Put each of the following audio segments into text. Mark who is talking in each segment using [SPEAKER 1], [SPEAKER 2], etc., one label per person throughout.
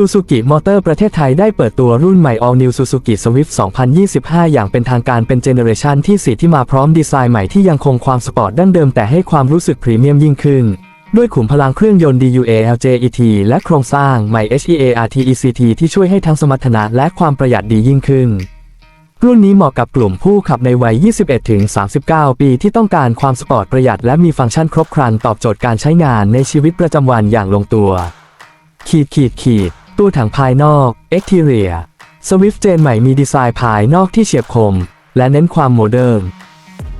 [SPEAKER 1] Suzuki Motor ประเทศไทยได้เปิดตัวรุ่นใหม่ All New Suzuki Swift 2025 อย่างเป็นทางการเป็นเจเนอเรชันที่ 4 ที่มาพร้อมดีไซน์ใหม่ที่ยังคงความสปอร์ตดั้งเดิมแต่ให้ความรู้สึกพรีเมียมยิ่งขึ้น ด้วยขุมพลังเครื่องยนต์ DUA LJET และโครงสร้างใหม่ HEA RTECT ที่ช่วยให้ทั้งสมรรถนะและความประหยัดดียิ่งขึ้น รุ่นนี้เหมาะกับกลุ่มผู้ขับในวัย 21-39 ปีที่ต้องการความสปอร์ตประหยัดและมีฟังก์ชันครบครันตอบโจทย์การใช้งานในชีวิตประจำวันอย่างลงตัวขีดขีดขีด ตู้ถังภายนอก Exterior Swift Gen ใหม่มีดีไซน์ภายนอกที่เฉียบคม และเน้นความโมเดิร์น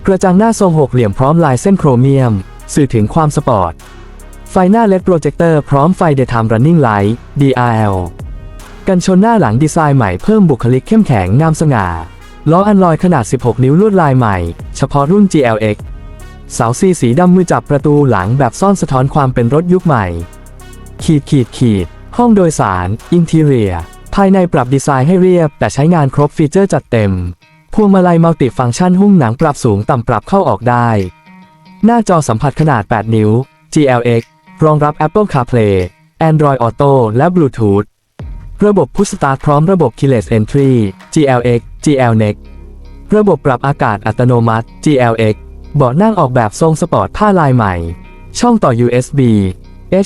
[SPEAKER 1] กระจังหน้าทรงหกเหลี่ยมพร้อมลายเส้นโครเมียม สื่อถึงความสปอร์ต ไฟหน้า LED โปรเจคเตอร์พร้อมไฟ Daytime Running Light DRL กันชนหน้าหลังดีไซน์ใหม่เพิ่มบุคลิกเข้มแข็งงามสง่าล้ออันลอยขนาด 16 นิ้วลวดลายใหม่ เฉพาะรุ่น GLX เสาซีสีดำมือจับประตูหลังแบบซ่อนสะท้อนความเป็นรถยุคใหม่ ขีดขีดขีด ห้องโดยสาร อินทีเรีย ภายในปรับดีไซน์ให้เรียบ แต่ใช้งานครบฟีเจอร์จัดเต็ม พวงมาลัยมัลติฟังก์ชันหุ้มหนังปรับสูงต่ำปรับเข้าออกได้ หน้าจอสัมผัสขนาด 8 นิ้ว GLX รองรับ Apple CarPlay Android Auto และ Bluetooth ระบบ Push Start พร้อมระบบ Keyless Entry GLX GL Next ระบบปรับอากาศอัตโนมัติ GLX เบาะนั่งออกแบบทรงสปอร์ตผ้าลายใหม่ ช่องต่อ USB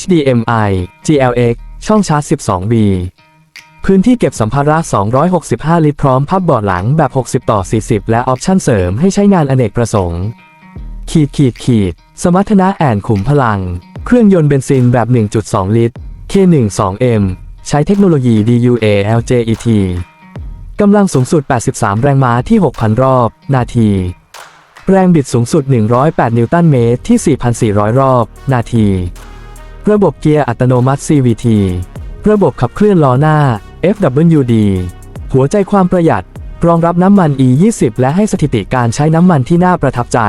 [SPEAKER 1] HDMI GLX ช่องชาร์จ 12B พื้นที่เก็บสัมภาระ 265 ลิตรพร้อมพับเบาะหลังแบบ 60 ต่อ 40 และออปชั่นเสริมให้ใช้งานอเนกประสงค์ ขีดขีดขีด สมรรถนะแอนขุมพลัง เครื่องยนต์เบนซินแบบ 1.2 ลิตร K12M ใช้เทคโนโลยี DUA LJET กำลังสูงสุด 83 แรงม้าที่ 6,000 รอบ นาที แรงบิดสูงสุด 108 นิวตันเมตรที่ 4,400 รอบ นาที ระบบเกียร์อัตโนมัติ CVT ระบบขับเคลื่อนล้อหน้า FWD หัวใจความประหยัด รองรับน้ำมัน E20 และให้สถิติการใช้น้ำมันที่น่าประทับใจ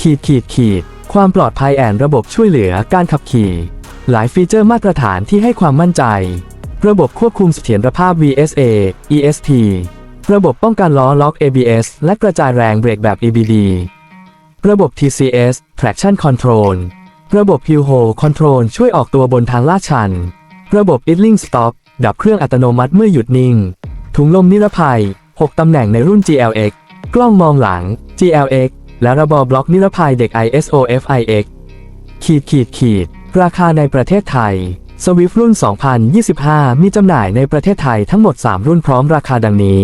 [SPEAKER 1] ขีดขีดขีด ความปลอดภัยแอนระบบช่วยเหลือการขับขี่ หลายฟีเจอร์มาตรฐานที่ให้ความมั่นใจ ระบบควบคุมเสถียรภาพ VSA ESP ระบบป้องกันล้อล็อก ABS และกระจายแรงเบรกแบบ EBD ระบบ TCS Traction Control ระบบ Hill Hold Control ช่วยออกตัวบนทางลาดชัน ระบบ Idling Stop ดับเครื่องอัตโนมัติเมื่อหยุดนิ่ง ถุงลมนิรภัย 6 ตำแหน่งในรุ่น GLX กล้องมองหลัง GLX และระบบบล็อกนิรภัยเด็ก ISO FIX ขีดขีดขีด ราคาในประเทศไทย Swift รุ่น 2025 มีจำหน่ายในประเทศไทยทั้งหมด 3 รุ่นพร้อมราคาดังนี้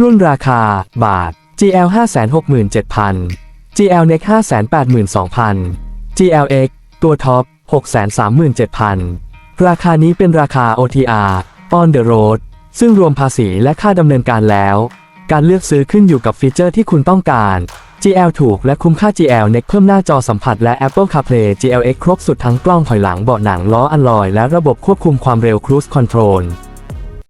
[SPEAKER 1] รุ่นราคา บาท GL 567,000 GL Next 582,000 GLX ตัวท็อป 637,000 ราคานี้เป็นราคา OTR on the road ซึ่งรวมภาษีและค่าดำเนินการแล้ว การเลือกซื้อขึ้นอยู่กับฟีเจอร์ที่คุณต้องการ GL ถูกและคุ้มค่า GL Next เพิ่มหน้าจอสัมผัสและ Apple CarPlay GLX ครบสุดทั้งกล้องถอยหลังเบาะหนังล้ออัลลอย และระบบควบคุมความเร็ว Cruise Control